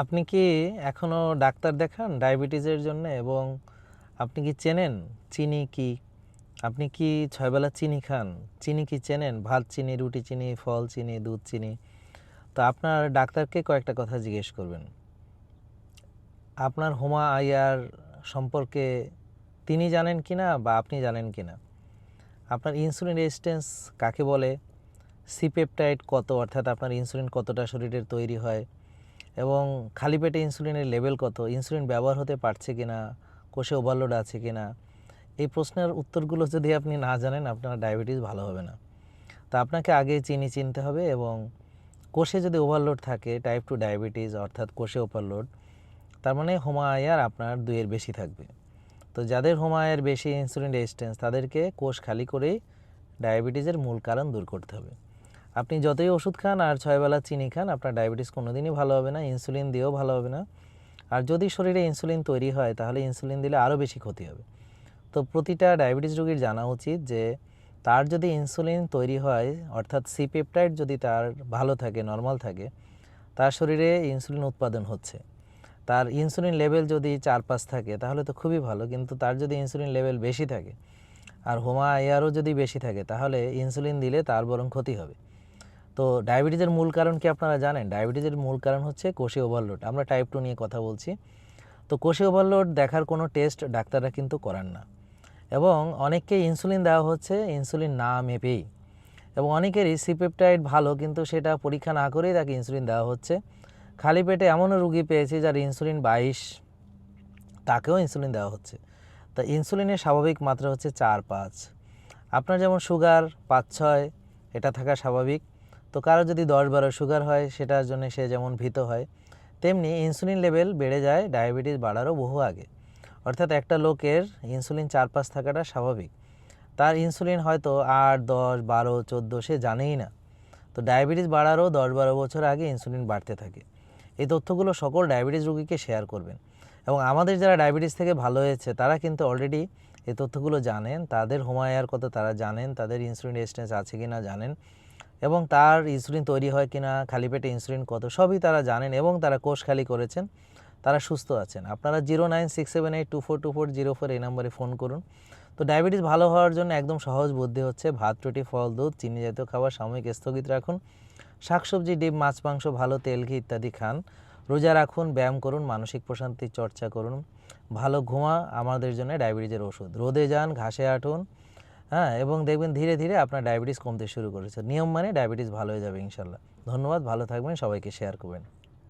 আপনি কি এখনও ডাক্তার দেখান ডায়াবেটিসের জন্য? এবং আপনি কি চেনেন চিনি কি? আপনি কি ছয়বেলা চিনি খান? চিনি কি চেনেন? ভাত চিনি, রুটি চিনি, ফল চিনি, দুধ চিনি? তো আপনার ডাক্তারকে কয়েকটা কথা জিজ্ঞেস করবেন। আপনার হোমা আইয়ার সম্পর্কে তিনি জানেন কিনা বা আপনি জানেন কি না? আপনার ইনসুলিন রেজিস্ট্যান্স কাকে বলে? সিপেপটাইড কত? অর্থাৎ আপনার ইনসুলিন কতটা শরীরের তৈরি হয়? এবং খালি পেটে ইনসুলিনের লেভেল কত? ইনসুলিন ব্যবহার হতে পারছে কিনা? কোষে ওভারলোড আছে কিনা? এই প্রশ্নের উত্তরগুলো যদি আপনি না জানেন, আপনার ডায়াবেটিস ভালো হবে না। তো আপনাকে আগে চিনি চিনতে হবে এবং কোষে যদি ওভারলোড থাকে টাইপ টু ডায়াবেটিস অর্থাৎ কোষে ওভারলোড তার মানে হোমা আয়ার আপনার দুইয়ের বেশি থাকবে। তো যাদের হোমা আয়ের বেশি ইনসুলিন রেজিস্ট্যান্স তাদেরকে কোষ খালি করেই ডায়াবেটিসের মূল কারণ দূর করতে হবে। আপনি যতই ওষুধ খান আর ছয়বেলা চিনি খান, আপনার ডায়াবেটিস কোনোদিনই ভালো হবে না, ইনসুলিন দিয়েও ভালো হবে না। আর যদি শরীরে ইনসুলিন তৈরি হয়, তাহলে ইনসুলিন দিলে আরও বেশি ক্ষতি হবে। তো প্রতিটা ডায়াবেটিস রোগীর জানা উচিত যে, তার যদি ইনসুলিন তৈরি হয়, অর্থাৎ সি পেপটাইড যদি তার ভালো থাকে, নর্মাল থাকে, তার শরীরে ইনসুলিন উৎপাদন হচ্ছে। তার ইনসুলিন লেভেল যদি চার পাঁচ থাকে, তাহলে তো খুবই ভালো, কিন্তু তার যদি ইনসুলিন লেভেল বেশি থাকে, আর হোমা আয়ারও যদি বেশি থাকে, তাহলে ইনসুলিন দিলে তার বরং ক্ষতি হবে। তো ডায়াবেটিসের মূল কারণ কি আপনারা জানেন? ডায়াবেটিসের মূল কারণ হচ্ছে কোষে ওভারলোড আমরা টাইপ টু নিয়ে কথা বলছি। তো কোষে ওভারলোড দেখার কোনো টেস্ট ডাক্তাররা কিন্তু করান না। এবং অনেককে ইনসুলিন দেওয়া হচ্ছে ইনসুলিন না মেপেই। এবং অনেকেরই সিপেপটাইড ভালো, কিন্তু সেটা পরীক্ষা না করেই তাকে ইনসুলিন দেওয়া হচ্ছে। খালি পেটে এমনও রুগী পেয়েছি যার ইনসুলিন বাইশ, তাকেও ইনসুলিন দেওয়া হচ্ছে। তা ইনসুলিনের স্বাভাবিক মাত্রা হচ্ছে চার পাঁচ। আপনার যেমন সুগার পাঁচ ছয়, এটা থাকা স্বাভাবিক। তো কারও যদি দশ বারো সুগার হয়, সেটার জন্য সে যেমন ভীত হয়, তেমনি ইনসুলিন লেভেল বেড়ে যায় ডায়াবেটিস বাড়ারও বহু আগে। অর্থাৎ একটা লোকের ইনসুলিন চার পাঁচ থাকাটা স্বাভাবিক। তার ইনসুলিন হয়তো আট, দশ, বারো, চোদ্দ, সে জানেই না। তো ডায়াবেটিস বাড়ারও দশ, বারো বছর আগে ইনসুলিন বাড়তে থাকে। এই তথ্যগুলো সকল ডায়াবেটিস রোগীকে শেয়ার করবেন। এবং আমাদের যারা ডায়াবেটিস থেকে ভালো হয়েছে, তারা কিন্তু অলরেডি এই তথ্যগুলো জানেন। তাদের হোমায়ার কত, তারা জানেন। তাদের ইনসুলিন রেজিস্ট্যান্স আছে কি না জানেন। এবং তার ইনসুলিন তৈরি হয় কিনা, খালি পেটে ইনসুলিন কত, সবই তারা জানেন এবং তারা কোষ খালি করেছেন। তারা সুস্থ আছেন। আপনারা zero nine six seven eight two four two four zero four এই নম্বরে ফোন করুন। তো ডায়াবেটিস ভালো হওয়ার জন্য একদম সহজ বুদ্ধি হচ্ছে ভাত, রুটি, ফল, দুধ, চিনি জাতীয় খাবার সাময়িক স্থগিত রাখুন। শাকসবজি, ডিম, মাছ, মাংস, ভালো তেল, ঘি ইত্যাদি খান। রোজা রাখুন, ব্যায়াম করুন, মানসিক প্রশান্তির চর্চা করুন। ভালো ঘুমা আমাদের জন্য ডায়াবেটিসের ওষুধ। রোদে যান, ঘাসে হাঁটুন হ্যাঁ এবং দেখবেন ধীরে ধীরে আপনার ডায়াবেটিস কমতে শুরু করেছে। নিয়ম মানে ডায়াবেটিস ভালো হয়ে যাবে ইনশাল্লাহ। ধন্যবাদ, ভালো থাকবেন, সবাইকে শেয়ার করবেন।